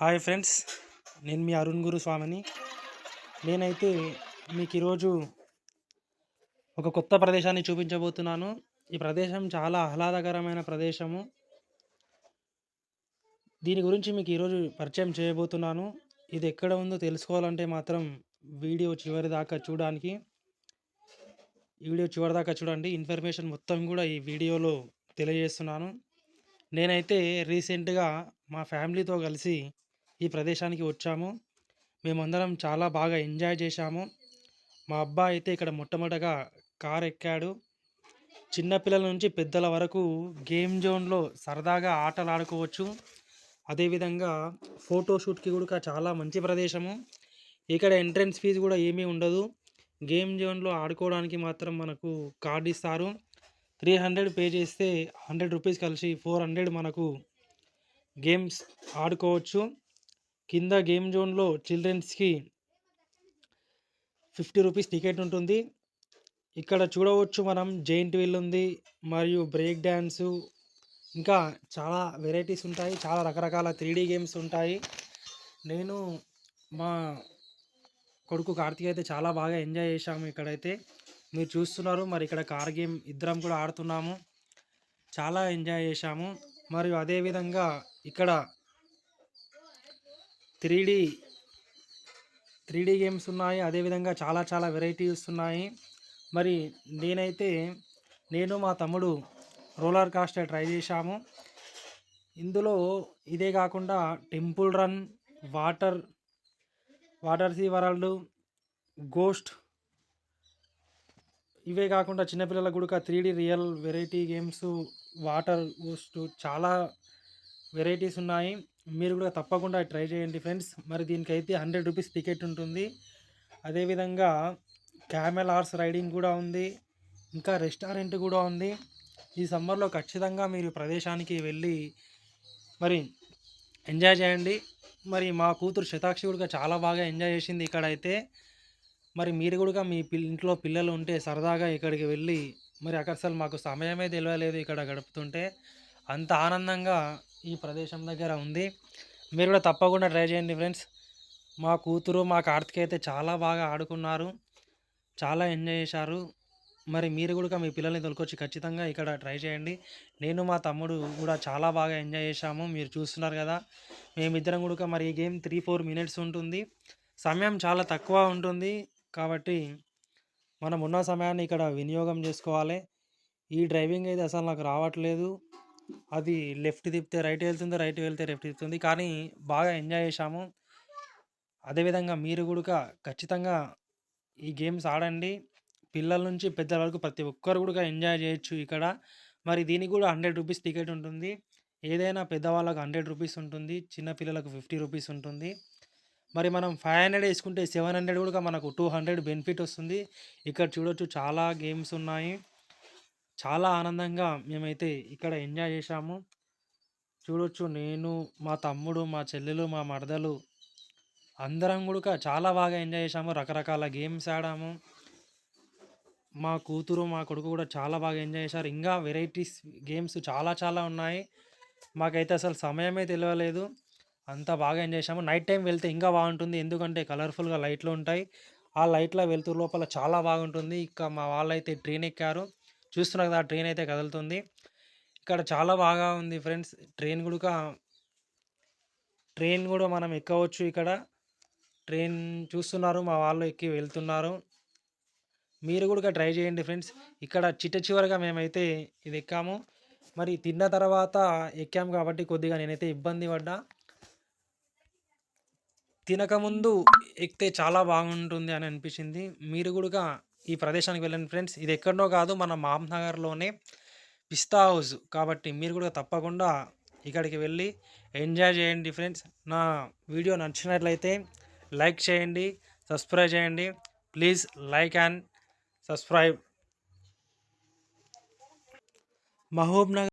Hi friends నేను మీ అరుణ్ గురు స్వామిని నేనైతే మీకు ఈరోజు ఒక కొత్త ప్రదేశాన్ని చూపించబోతున్నాను. ఈ ప్రదేశం చాలా ఆహ్లాదకరమైన ప్రదేశము. దీని గురించి మీకు ఈరోజు పరిచయం చేయబోతున్నాను. ఇది ఎక్కడ ఉందో తెలుసుకోవాలంటే మాత్రం వీడియో చివరి దాకా చూడడానికి వీడియో చివరి దాకా చూడండి. ఇన్ఫర్మేషన్ మొత్తం కూడా ఈ వీడియోలో తెలియజేస్తున్నాను. నేనైతే రీసెంట్గా మా ఫ్యామిలీతో కలిసి ఈ ప్రదేశానికి వచ్చాము. మేమందరం చాలా బాగా ఎంజాయ్ చేశాము. మా అబ్బాయి అయితే ఇక్కడ మొట్టమొదటగా కార్ ఎక్కాడు. చిన్నపిల్లల నుంచి పెద్దల వరకు గేమ్ జోన్లో సరదాగా ఆటలు ఆడుకోవచ్చు అదేవిధంగా ఫోటోషూట్కి కూడా చాలా మంచి ప్రదేశము. ఇక్కడ ఎంట్రన్స్ ఫీజు కూడా ఏమీ ఉండదు. గేమ్ జోన్లో ఆడుకోవడానికి మాత్రం మనకు కార్డు ఇస్తారు. త్రీ హండ్రెడ్ పే చేస్తే హండ్రెడ్ రూపీస్ కలిసి ఫోర్ హండ్రెడ్ మనకు గేమ్స్ ఆడుకోవచ్చు. కింద గేమ్ జోన్లో చిల్డ్రన్స్కి ఫిఫ్టీ రూపీస్ టికెట్ ఉంటుంది. ఇక్కడ చూడవచ్చు మనం జైంట్ వీల్ ఉంది మరియు బ్రేక్ డ్యాన్సు ఇంకా చాలా వెరైటీస్ ఉంటాయి. చాలా రకరకాల త్రీ గేమ్స్ ఉంటాయి. నేను మా కొడుకు కార్తీక్ అయితే చాలా బాగా ఎంజాయ్ చేశాము ఇక్కడైతే. మీరు చూస్తున్నారు. మరి ఇక్కడ కార్ గేమ్ ఇద్దరం కూడా ఆడుతున్నాము. చాలా ఎంజాయ్ చేశాము. మరియు అదేవిధంగా ఇక్కడ three D three D games ఉన్నాయి. అదేవిధంగా చాలా చాలా వెరైటీస్ ఉన్నాయి. మరి నేనైతే నేను మా తమ్ముడు రోలర్ కాస్టర్ ట్రై చేశాము. ఇందులో ఇదే కాకుండా Temple Run water water sea world ghost ఇవే కాకుండా చిన్నపిల్లలకు కూడా three D real variety games water ghost చాలా వెరైటీస్ ఉన్నాయి. మీరు కూడా తప్పకుండా ట్రై చేయండి ఫ్రెండ్స్. మరి దీనికైతే హండ్రెడ్ రూపీస్ టికెట్ ఉంటుంది. అదేవిధంగా క్యామెల్ హార్స్ రైడింగ్ కూడా ఉంది. ఇంకా రెస్టారెంట్ కూడా ఉంది. ఈ సమ్మర్లో ఖచ్చితంగా మీరు ప్రదేశానికి వెళ్ళి మరి ఎంజాయ్ చేయండి. మరి మా కూతురు శతాక్షి కూడా చాలా బాగా ఎంజాయ్ చేసింది ఇక్కడైతే. మరి మీరు కూడా మీ పిల్ ఇంట్లో పిల్లలు ఉంటే సరదాగా ఇక్కడికి వెళ్ళి మరి అక్కడ అసలు మాకు సమయమే తెలియలేదు ఇక్కడ గడుపుతుంటే అంత ఆనందంగా ఈ ప్రదేశం దగ్గర ఉంది. మీరు కూడా తప్పకుండా ట్రై చేయండి ఫ్రెండ్స్. మా కూతురు మా కార్తిక్ అయితే చాలా బాగా ఆడుకున్నారు. చాలా ఎంజాయ్ చేశారు. మరి మీరు కూడా మీ పిల్లల్ని తొలకొచ్చి ఖచ్చితంగా ఇక్కడ ట్రై చేయండి. నేను మా తమ్ముడు కూడా చాలా బాగా ఎంజాయ్ చేశాము. మీరు చూస్తున్నారు కదా మేమిద్దరం కూడా మరి ఈ గేమ్ త్రీ ఫోర్ మినిట్స్ ఉంటుంది. సమయం చాలా తక్కువ ఉంటుంది. కాబట్టి మనం ఉన్న సమయాన్ని ఇక్కడ వినియోగం చేసుకోవాలి. ఈ డ్రైవింగ్ అయితే అసలు నాకు రావట్లేదు. అది లెఫ్ట్ తిప్పితే రైట్ వెళ్తుంది రైట్ వెళ్తే లెఫ్ట్ తిప్పుతుంది. కానీ బాగా ఎంజాయ్ చేశాము. అదేవిధంగా మీరు కూడా ఖచ్చితంగా ఈ గేమ్స్ ఆడండి. పిల్లల నుంచి పెద్దల వరకు ప్రతి ఒక్కరు కూడా ఎంజాయ్ చేయొచ్చు ఇక్కడ. మరి దీనికి కూడా హండ్రెడ్ రూపీస్ టికెట్ ఉంటుంది. ఏదైనా పెద్దవాళ్ళకు హండ్రెడ్ రూపీస్ ఉంటుంది. చిన్నపిల్లలకు ఫిఫ్టీ రూపీస్ ఉంటుంది. మరి మనం ఫైవ్ హండ్రెడ్ వేసుకుంటే సెవెన్ హండ్రెడ్ కూడా మనకు టూ హండ్రెడ్ బెనిఫిట్ వస్తుంది. ఇక్కడ చూడొచ్చు చాలా గేమ్స్ ఉన్నాయి. చాలా ఆనందంగా మేమైతే ఇక్కడ ఎంజాయ్ చేశాము. చూడొచ్చు నేను మా తమ్ముడు మా చెల్లెలు మా మరదలు అందరం కూడా చాలా బాగా ఎంజాయ్ చేశాము. రకరకాల గేమ్స్ ఆడాము. మా కూతురు మా కొడుకు కూడా చాలా బాగా ఎంజాయ్ చేశారు. ఇంకా వెరైటీస్ గేమ్స్ చాలా చాలా ఉన్నాయి. మాకైతే అసలు సమయమే తెలియలేదు అంత బాగా ఎంజాయ్ చేసాము నైట్ టైం వెళ్తే ఇంకా బాగుంటుంది. ఎందుకంటే కలర్ఫుల్గా లైట్లు ఉంటాయి. ఆ లైట్ల వెళ్తూ లోపల చాలా బాగుంటుంది. ఇక మా వాళ్ళైతే ట్రైన్ ఎక్కారు. చూస్తున్నారు కదా ట్రైన్ అయితే కదులుతుంది. ఇక్కడ చాలా బాగా ఉంది ఫ్రెండ్స్. ట్రైన్ కూడా ట్రైన్ కూడా మనం ఎక్కవచ్చు ఇక్కడ. ట్రైన్ చూస్తున్నారు. మా వాళ్ళు ఎక్కి వెళ్తున్నారు. మీరు కూడా ట్రై చేయండి ఫ్రెండ్స్. ఇక్కడ చిట్ట చివరిగా మేమైతే ఇది ఎక్కాము. మరి తిన్న తర్వాత ఎక్కాము కాబట్టి కొద్దిగా నేనైతే ఇబ్బంది పడ్డా. తినకముందు ఎక్కితే చాలా బాగుంటుంది అని అనిపించింది. మీరు కూడా ఈ ప్రదేశానికి వెళ్ళండి ఫ్రెండ్స్. ఇది ఎక్కడనో కాదు మన మామ్నగర్లోనే పిస్తా హౌస్. కాబట్టి మీరు కూడా తప్పకుండా ఇక్కడికి వెళ్ళి ఎంజాయ్ చేయండి ఫ్రెండ్స్. నా వీడియో నచ్చినట్లయితే లైక్ చేయండి సబ్స్క్రైబ్ చేయండి. Please like and subscribe. Mahabubnagar